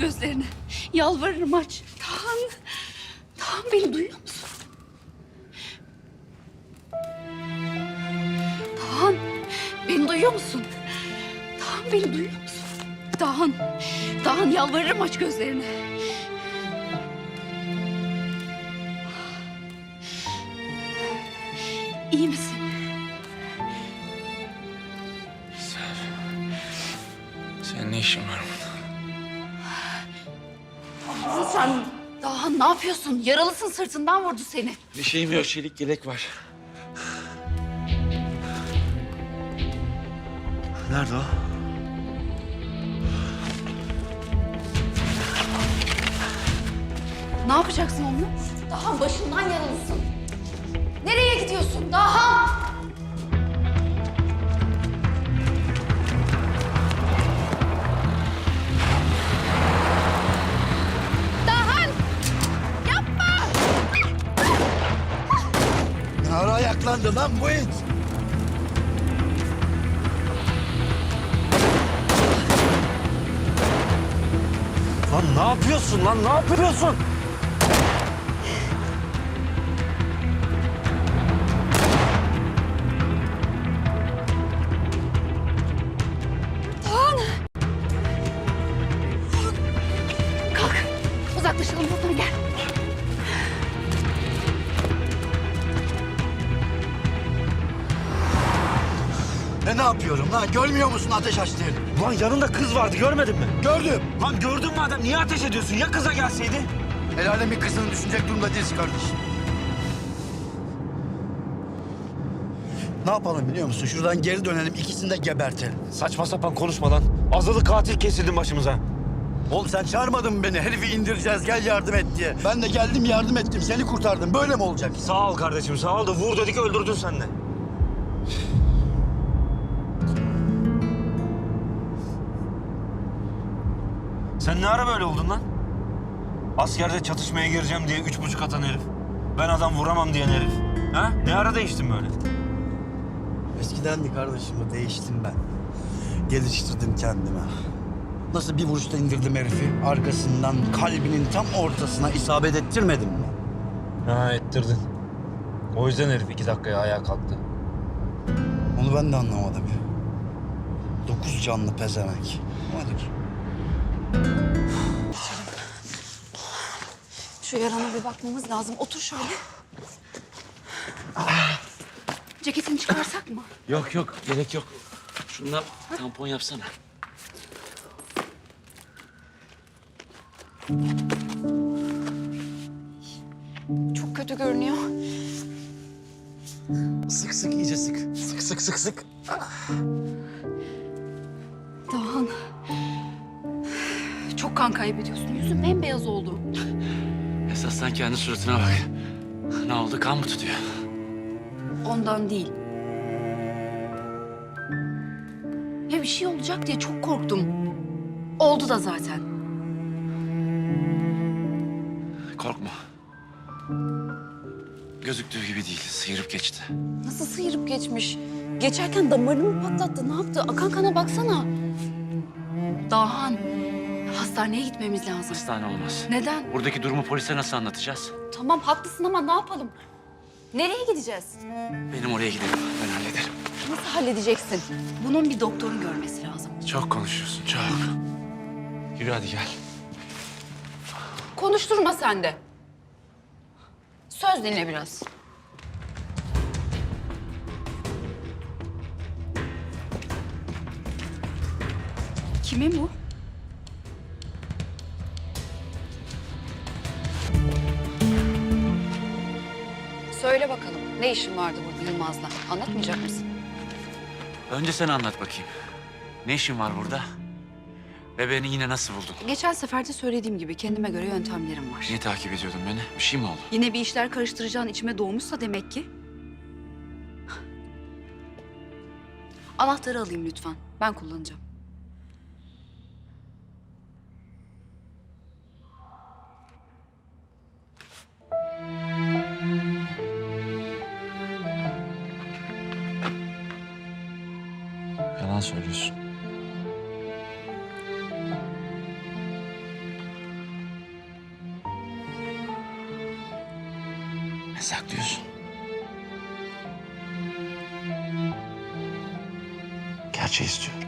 Gözlerini. Yalvarırım aç. Dahan. Dahan beni duyuyor musun? Dahan. Beni duyuyor musun? Dahan beni duyuyor musun? Dahan. Dahan yalvarırım aç gözlerini. İyi misin? Senin ne işin var burada? Sen Dahan ne yapıyorsun? Yaralısın sırtından vurdu seni. Bir şeyim yok. Çelik yelek var. Nerede o? Ne yapacaksın onunla? Dahan başından yaralısın. Nereye gidiyorsun? Dahan! Ayaklandı lan bu it? Lan ne yapıyorsun lan ne yapıyorsun? Ben ne yapıyorum lan? Görmüyor musun ateş açtığını? Lan yanında kız vardı görmedin mi? Gördüm. Lan gördün madem niye ateş ediyorsun? Ya kıza gelseydi? El alemin kızını düşünecek durumda değiliz kardeşim. Ne yapalım biliyor musun? Şuradan geri dönelim, ikisini de gebertelim. Saçma sapan konuşma lan. Azılı katil kesildin başımıza. Oğlum sen çağırmadın mı beni? Herifi indireceğiz, gel yardım et diye. Ben de geldim yardım ettim, seni kurtardım. Böyle mi olacak? Sağ ol kardeşim sağ ol da vur dedik öldürdün sen de. Sen ne ara böyle oldun lan? Askerde çatışmaya gireceğim diye üç buçuk atan herif. Ben adam vuramam diyen herif. Ha? Ne ara değiştin böyle? Eskidendi kardeşim, o değiştim ben. Geliştirdim kendime. Nasıl bir vuruşta indirdim herifi? Arkasından kalbinin tam ortasına isabet ettirmedim mi? Ha ettirdin. O yüzden herif iki dakikaya ayağa kalktı. Onu ben de anlamadım ya. Dokuz canlı pezevenk. Hadi. Şu yarana bir bakmamız lazım. Otur şöyle. Ceketini çıkarsak mı? Yok yok. Gerek yok. Şundan tampon yapsana. Çok kötü görünüyor. Sık sık iyice sık. Sık sık sık sık. Dahan. Çok kan kaybediyorsun. Yüzün bembeyaz oldu. Esas sen kendi suratına bak. Ne oldu? Kan mı tutuyor? Ondan değil. Ya bir şey olacak diye çok korktum. Oldu da zaten. Korkma. Gözüktüğü gibi değil. Sıyırıp geçti. Nasıl sıyırıp geçmiş? Geçerken damarını mı patlattı? Ne yaptı? Akan kana baksana. Dahan. Hastaneye gitmemiz lazım. Hastane olmaz. Neden? Buradaki durumu polise nasıl anlatacağız? Tamam haklısın ama ne yapalım? Nereye gideceğiz? Benim oraya gidelim. Ben hallederim. Nasıl halledeceksin? Bunun bir doktorun görmesi lazım. Çok konuşuyorsun. Çok. Yürü hadi gel. Konuşturma sen de. Söz dinle biraz. Kimin bu? Söyle bakalım. Ne işin vardı burada Yılmaz'la? Anlatmayacak mısın? Önce sen anlat bakayım. Ne işin var burada? Ve beni yine nasıl buldun? Geçen seferde söylediğim gibi kendime göre yöntemlerim var. Niye takip ediyordun beni? Bir şey mi oldu? Yine bir işler karıştıracağın içime doğmuşsa demek ki. Anahtarı alayım lütfen. Ben kullanacağım. Yalan söylüyorsun. Ne saklıyorsun? Gerçeği istiyorum.